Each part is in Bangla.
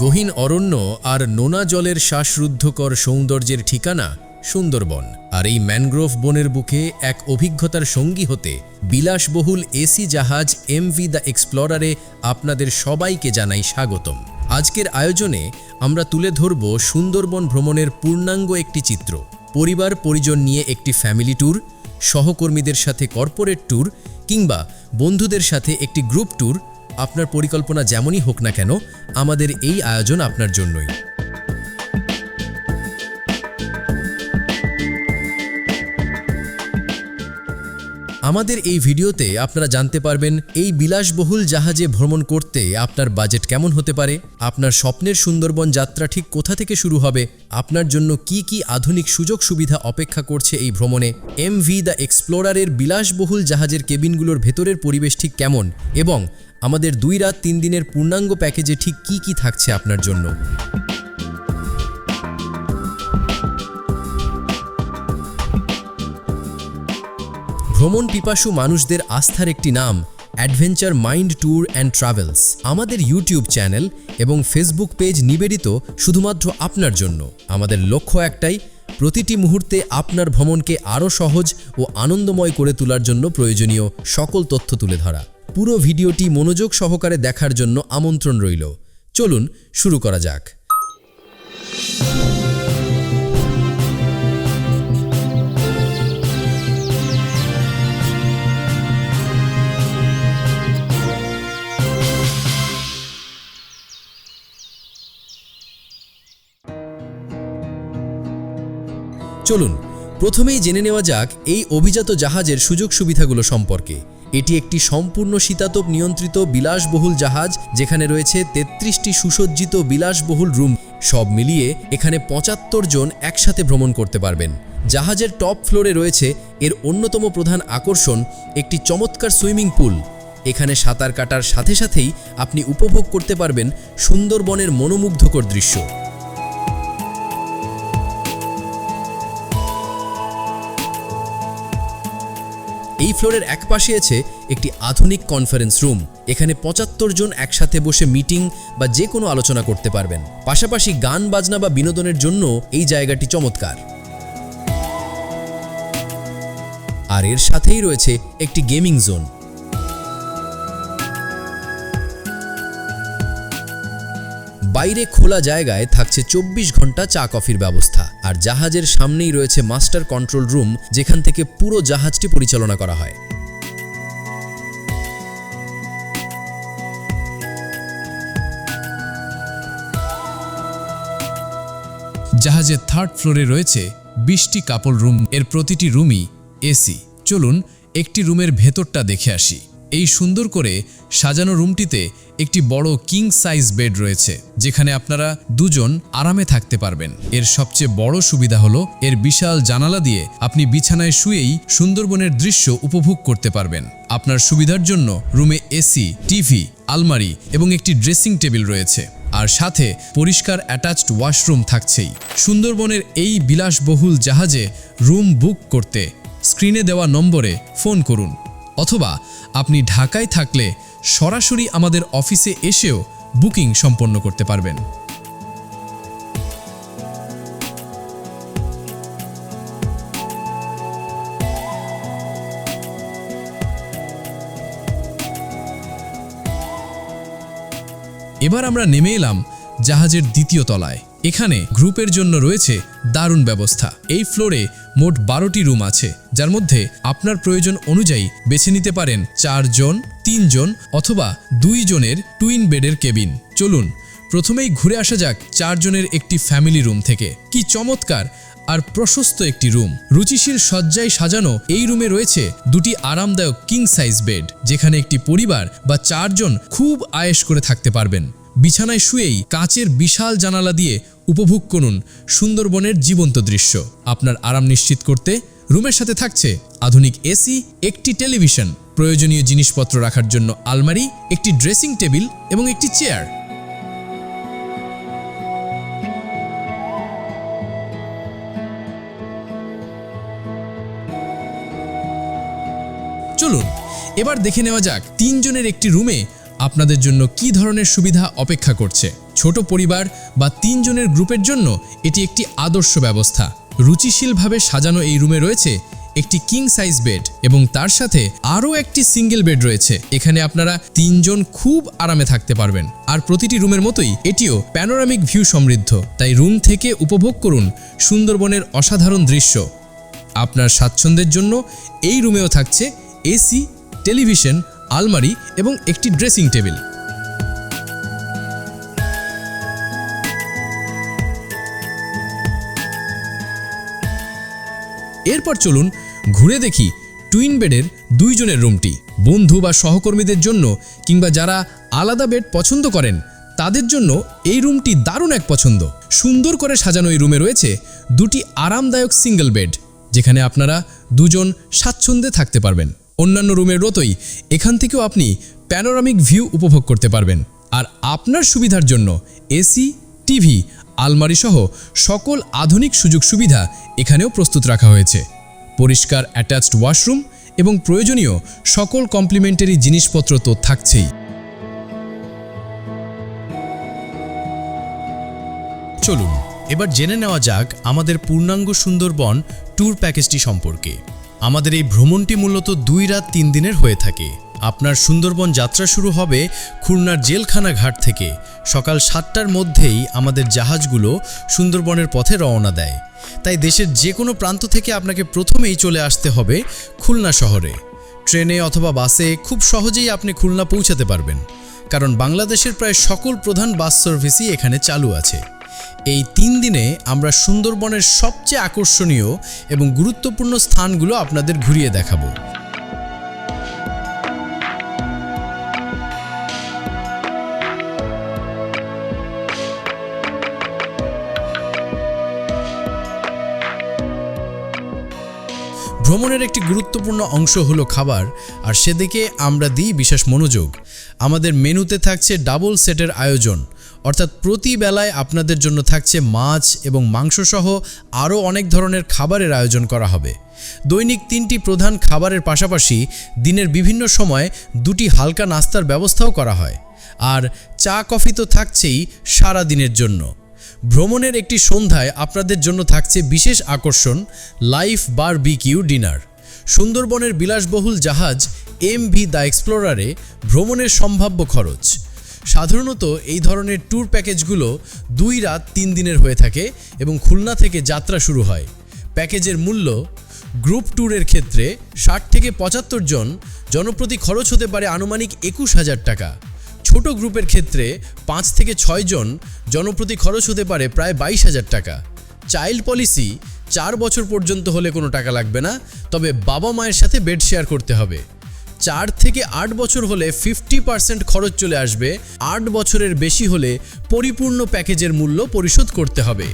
গহীন অরণ্য আর নোনা জলের শ্বাসরুদ্ধকর সৌন্দর্যের ঠিকানা সুন্দরবন। আর এই ম্যানগ্রোভ বনের বুকে এক অভিজ্ঞতার সঙ্গী হতে বিলাসবহুল এসি জাহাজ এমভি দ্য এক্সপ্লোরারে আপনাদের সবাইকে জানাই স্বাগতম। আজকের আয়োজনে আমরা তুলে ধরব সুন্দরবন ভ্রমণের পূর্ণাঙ্গ একটি চিত্র, পরিবার পরিজন নিয়ে একটি ফ্যামিলি ট্যুর, সহকর্মীদের সাথে কর্পোরেট ট্যুর কিংবা বন্ধুদের সাথে একটি গ্রুপ ট্যুর আপনার পরিকল্পনা যেমনই হোক না কেন আমাদের এই আয়োজন আপনার জন্যই। আমাদের এই ভিডিওতে আপনারা জানতে পারবেন, এই বিলাসবহুল জাহাজে ভ্রমণ করতে আপনার বাজেট কেমন হতে পারে, আপনার স্বপ্নের সুন্দরবন যাত্রা ঠিক কোথা থেকে শুরু হবে, আপনার জন্য কি কি আধুনিক সুযোগ সুবিধা অপেক্ষা করছে এই ভ্রমণে এম ভি দ্য এক্সপ্লোরারের বিলাসবহুল জাহাজের কেবিনগুলোর ভেতরের পরিবেশ ঠিক কেমন, এবং আমাদের দুই রাত তিন দিনের পূর্ণাঙ্গ প্যাকেজে ঠিক কি কি থাকছে আপনার জন্য। ভ্রমণ পিপাসু মানুষদের আস্থার একটি নাম adventure mind tour and travels আমাদের ইউটিউব চ্যানেল এবং ফেসবুক পেজ নিবেদিত শুধুমাত্র আপনার জন্য। আমাদের লক্ষ্য একটাই, প্রতিটি মুহূর্তে আপনার ভ্রমণকে আরও সহজ ও আনন্দময় করে তোলার জন্য প্রয়োজনীয় সকল তথ্য তুলে ধরা। পুরো ভিডিওটি মনোযোগ সহকারে দেখার জন্য আমন্ত্রণ রইল। চলুন, শুরু করা যাক। চলুন, প্রথমেই জেনে নেওয়া যাক এই অভিজাত জাহাজের সুযোগ সুবিধাগুলো সম্পর্কে। এটি একটি সম্পূর্ণ শীতাতপ নিয়ন্ত্রিত বিলাসবহুল জাহাজ, যেখানে রয়েছে তেত্রিশটি সুসজ্জিত বিলাসবহুল রুম। সব মিলিয়ে এখানে পঁচাত্তর জন একসাথে ভ্রমণ করতে পারবেন। জাহাজের টপ ফ্লোরে রয়েছে এর অন্যতম প্রধান আকর্ষণ একটি চমৎকার সুইমিং পুল। এখানে সাঁতার কাটার সাথে সাথেই আপনি উপভোগ করতে পারবেন সুন্দরবনের মনোমুগ্ধকর দৃশ্য। এই ফ্লোরের এক পাশে আছে একটি আধুনিক কনফারেন্স রুম। এখানে পঁচাত্তর জন একসাথে বসে মিটিং বা যে কোনো আলোচনা করতে পারবেন। পাশাপাশি গান, বাজনা বা বিনোদনের জন্য এই জায়গাটি চমৎকার। আর এর সাথেই রয়েছে একটি গেমিং জোন। বাইরে খোলা জায়গায় থাকছে চব্বিশ ঘণ্টা চা কফির ব্যবস্থা। আর জাহাজের সামনেই রয়েছে মাস্টার কন্ট্রোল রুম, যেখান থেকে পুরো জাহাজটি পরিচালনা করা হয়। জাহাজের থার্ড ফ্লোরে রয়েছে বিশটি কাপড় রুম, এর প্রতিটি রুমই এসি। চলুন, একটি রুমের ভেতরটা দেখে আসি। এই সুন্দর করে সাজানো রুমটিতে একটি বড় কিং সাইজ বেড রয়েছে, যেখানে আপনারা দুজন আরামে থাকতে পারবেন। এর সবচেয়ে বড় সুবিধা হলো, এর বিশাল জানালা দিয়ে আপনি বিছানায় শুয়েই সুন্দরবনের দৃশ্য উপভোগ করতে পারবেন। আপনার সুবিধার জন্য রুমে এসি, টিভি, আলমারি এবং একটি ড্রেসিং টেবিল রয়েছে। আর সাথে পরিষ্কার অ্যাটাচড ওয়াশরুম থাকছেই। সুন্দরবনের এই বিলাসবহুল জাহাজে রুম বুক করতে, স্ক্রিনে দেওয়া নম্বরে ফোন করুন। অথবা আপনি ঢাকায় থাকলে সরাসরি আমাদের অফিসে এসেও বুকিং সম্পন্ন করতে পারবেন। এবার আমরা নেমে এলাম জাহাজের দ্বিতীয় তলায়। এখানে গ্রুপের জন্য রয়েছে দারুণ ব্যবস্থা। এই ফ্লোরে মোট বারোটি রুম আছে, যার মধ্যে আপনার প্রয়োজন অনুযায়ী বেছে নিতে পারেন চারজন, তিনজন অথবা দুই জনের টুইন বেডের কেবিন। চলুন, প্রথমেই ঘুরে আসা যাক চারজনের একটি ফ্যামিলি রুম থেকে। কি চমৎকার আর প্রশস্ত একটি রুম। রুচিশীল সজ্জায় সাজানো এই রুমে রয়েছে দুটি আরামদায়ক কিং সাইজ বেড যেখানে একটি পরিবার বা চারজন খুব আয়েশ করে থাকতে পারবেন। বিছানায় শুয়েই কাচের বিশাল জানালা দিয়ে উপভোগ করুন সুন্দরবনের জীবন্ত দৃশ্য। আপনার আরাম নিশ্চিত করতে রুমের সাথে থাকছে আধুনিক এসি, একটি টেলিভিশন, প্রয়োজনীয় জিনিসপত্র রাখার জন্য আলমারি, একটি ড্রেসিং টেবিল এবং একটি চেয়ার। চলুন, এবার দেখে নেওয়া যাক তিনজনের একটি রুমে আপনাদের জন্য কি ধরনের সুবিধা অপেক্ষা করছে? ছোট পরিবার বা তিনজনের গ্রুপের জন্য এটি একটি আদর্শ ব্যবস্থা। রুচিশীলভাবে সাজানো এই রুমে রয়েছে একটি কিং সাইজ বেড এবং তার সাথে আরও একটি সিঙ্গেল বেড রয়েছে। এখানে আপনারা তিনজন খুব আরামে থাকতে পারবেন। আর প্রতিটি রুমের মতোই এটিও প্যানোরামিক ভিউ সমৃদ্ধ। তাই রুম থেকে উপভোগ করুন সুন্দরবনের অসাধারণ দৃশ্য। আপনার স্বাচ্ছন্দ্যের জন্য এই রুমেও থাকছে এসি, টেলিভিশন আলমারি এবং একটি ড্রেসিং টেবিল। এরপর চলুন ঘুরে দেখি টুইন বেডের দুইজনের রুমটি। বন্ধু বা সহকর্মীদের জন্য কিংবা যারা আলাদা বেড পছন্দ করেন, তাদের জন্য এই রুমটি দারুণ এক পছন্দ। সুন্দর করে সাজানো এই রুমে রয়েছে দুটি আরামদায়ক সিঙ্গেল বেড, যেখানে আপনারা দুজন স্বাচ্ছন্দ্যে থাকতে পারবেন। অন্যান্য রুমের মতোই এখান থেকেও আপনি প্যানোরামিক ভিউ উপভোগ করতে পারবেন। আর আপনার সুবিধার জন্য এসি, টিভি, আলমারি সহ সকল আধুনিক সুযোগ সুবিধা এখানেও প্রস্তুত রাখা হয়েছে। পরিষ্কার অ্যাটাচড ওয়াশরুম এবং প্রয়োজনীয় সকল কমপ্লিমেন্টারি জিনিসপত্র তো থাকছেই। চলুন, এবার জেনে নেওয়া যাক আমাদের পূর্ণাঙ্গ সুন্দরবন ট্যুর প্যাকেজটি সম্পর্কে। আমাদের এই ভ্রমণটি মূলত দুই রাত তিন দিনের হয়ে থাকে। আপনার সুন্দরবন যাত্রা শুরু হবে খুলনার জেলখানা ঘাট থেকে। সকাল সাতটার মধ্যেই আমাদের জাহাজগুলো সুন্দরবনের পথে রওনা দেয়। তাই দেশের যে কোনো প্রান্ত থেকে আপনাকে প্রথমেই চলে আসতে হবে খুলনা শহরে। ট্রেনে অথবা বাসে খুব সহজেই আপনি খুলনা পৌঁছাতে পারবেন। কারণ বাংলাদেশের প্রায় সকল প্রধান বাস সার্ভিসই এখানে চালু আছে। এই তিন দিনে আমরা সুন্দরবনের সবচেয়ে আকর্ষণীয় এবং গুরুত্বপূর্ণ স্থানগুলো আপনাদের ঘুরিয়ে দেখাবো। ভ্রমণের একটি গুরুত্বপূর্ণ অংশ হলো খাবার, আর সেদিকে আমরা দিই বিশেষ মনোযোগ। আমাদের মেনুতে থাকছে ডাবল সেটের আয়োজন, অর্থাৎ প্রতি বেলায় আপনাদের জন্য থাকছে মাছ এবং মাংসসহ আরও অনেক ধরনের খাবারের আয়োজন করা হবে। দৈনিক তিনটি প্রধান খাবারের পাশাপাশি দিনের বিভিন্ন সময় দুটি হালকা নাস্তার ব্যবস্থাও করা হয়। আর চা কফি তো থাকছেই সারা দিনের জন্য। ভ্রমণের একটি সন্ধ্যায় আপনাদের জন্য থাকছে বিশেষ আকর্ষণ, লাইফ বার বিকিউ ডিনার। সুন্দরবনের বিলাসবহুল জাহাজ এম ভি দ্য এক্সপ্লোরারে ভ্রমণের সম্ভাব্য খরচ। সাধারণত এই ধরনের ট্যুর প্যাকেজগুলো দুই রাত তিন দিনের হয়ে থাকে এবং খুলনা থেকে যাত্রা শুরু হয়। প্যাকেজের মূল্য গ্রুপ ট্যুরের ক্ষেত্রে ষাট থেকে পঁচাত্তর জন, জনপ্রতি খরচ হতে পারে আনুমানিক একুশ হাজার টাকা। ছোট গ্রুপের ক্ষেত্রে পাঁচ থেকে ছয় জন জনপ্রতি খরচ হতে পারে প্রায় বাইশ হাজার টাকা। চাইল্ড পলিসি চার বছর পর্যন্ত হলে কোনো টাকা লাগবে না, তবে বাবা মায়ের সাথে বেড শেয়ার করতে হবে। চার থেকে আট বছর হলে ফিফটি পার্সেন্ট খরচ চলে আসবে, আট বছরের বেশি হলে পরিপূর্ণ প্যাকেজের মূল্য পরিশোধ করতে হবে।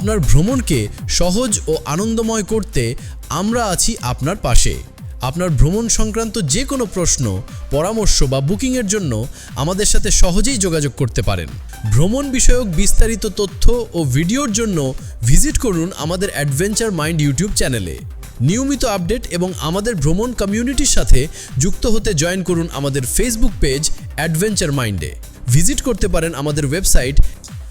আপনার ভ্রমণকে সহজ ও আনন্দময় করতে আমরা আছি আপনার পাশে। আপনার ভ্রমণ সংক্রান্ত যে কোনো প্রশ্ন, পরামর্শ বা বুকিংয়ের জন্য আমাদের সাথে সহজেই যোগাযোগ করতে পারেন। ভ্রমণ বিষয়ক বিস্তারিত তথ্য ও ভিডিওর জন্য ভিজিট করুন আমাদের অ্যাডভেঞ্চার মাইন্ড ইউটিউব চ্যানেলে। নিয়মিত আপডেট এবং আমাদের ভ্রমণ কমিউনিটির সাথে যুক্ত হতে জয়েন করুন আমাদের ফেসবুক পেজ অ্যাডভেঞ্চার মাইন্ডে। ভিজিট করতে পারেন আমাদের website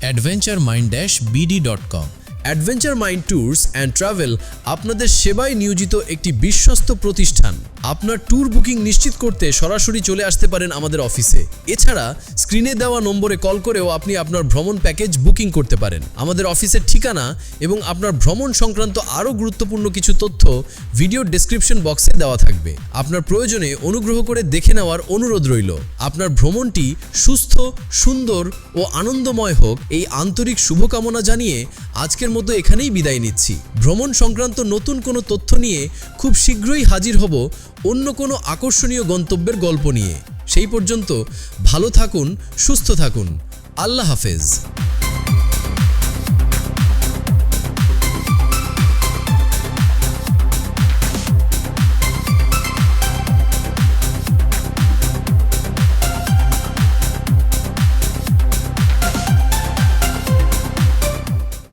adventure mind dash BD dot com. Adventure mind tours and travel আপনাদের সেবায় নিয়োজিত একটি বিশ্বস্ত প্রতিষ্ঠান। আপনার ট্যুর বুকিং নিশ্চিত করতে সরাসরি চলে আসতে পারেন আমাদের অফিসে। এছাড়া, স্ক্রিনে দেওয়া নম্বরে কল করেও আপনি আপনার ভ্রমণ প্যাকেজ বুকিং করতে পারেন। আমাদের অফিসের ঠিকানা এবং আপনার ভ্রমণ সংক্রান্ত আরও গুরুত্বপূর্ণ কিছু তথ্য ভিডিও ডেসক্রিপশন বক্সে দেওয়া থাকবে। আপনার প্রয়োজনে অনুগ্রহ করে দেখে নেওয়ার অনুরোধ রইল। আপনার ভ্রমণটি সুস্থ, সুন্দর ও আনন্দময় হোক। এই আন্তরিক শুভকামনা জানিয়ে আজকের মতো এখানেই বিদায় নিচ্ছি। ভ্রমণ সংক্রান্ত নতুন কোনো তথ্য নিয়ে খুব শীঘ্রই হাজির হব অন্য কোনো আকর্ষণীয় গন্তব্যের গল্প নিয়ে। সেই পর্যন্ত ভালো থাকুন, সুস্থ থাকুন। আল্লাহ হাফেজ।